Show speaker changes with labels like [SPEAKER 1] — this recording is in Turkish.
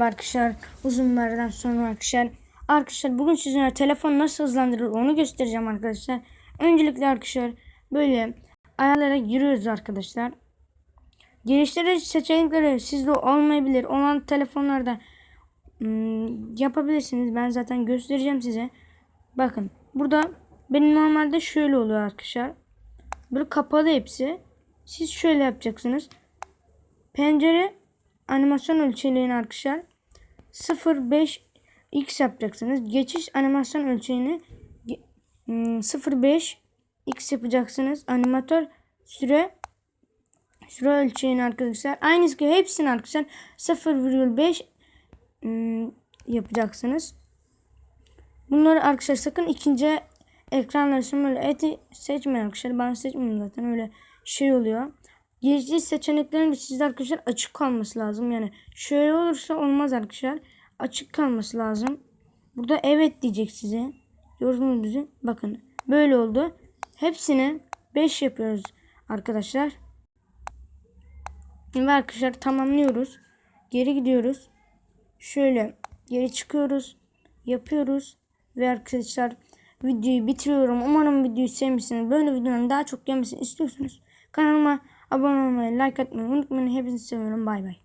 [SPEAKER 1] Arkadaşlar uzun bir sonra arkadaşlar. Arkadaşlar bugün sizinle telefon nasıl hızlandırılır onu göstereceğim arkadaşlar. Öncelikle arkadaşlar böyle ayarlara giriyoruz arkadaşlar. Geliştirici seçenekleri sizde olmayabilir. Olan telefonlarda hmm, yapabilirsiniz. Ben zaten göstereceğim size. Bakın burada benim normalde şöyle oluyor arkadaşlar. Böyle kapalı hepsi. Siz şöyle yapacaksınız. Pencere animasyon ölçeğini arkadaşlar 0.5 x yapacaksınız. Geçiş animasyon ölçeğini ge- hmm, 0.5 x yapacaksınız. Animatör süre süre ölçeğini arkadaşlar. Aynısı gibi hepsini arkadaşlar 0.5 hmm, yapacaksınız. Bunları arkadaşlar sakın ikinci ekranları şöyle eti seçmeyin arkadaşlar. Ben seçmiyorum zaten öyle şey oluyor. Geçici seçeneklerin de sizde arkadaşlar açık kalması lazım. Yani şöyle olursa olmaz arkadaşlar. Açık kalması lazım. Burada evet diyecek size. Gördüğünüz gibi bakın böyle oldu. Hepsini 5 yapıyoruz arkadaşlar. Ve arkadaşlar tamamlıyoruz. Geri gidiyoruz. Şöyle geri çıkıyoruz. Yapıyoruz. Ve arkadaşlar videoyu bitiriyorum. Umarım videoyu sevmişsiniz. Böyle videoların daha çok gelmesini istiyorsunuz. Kanalıma abone olmayı, like atmayı unutmayın. Hepinizi seviyorum. Bay bay.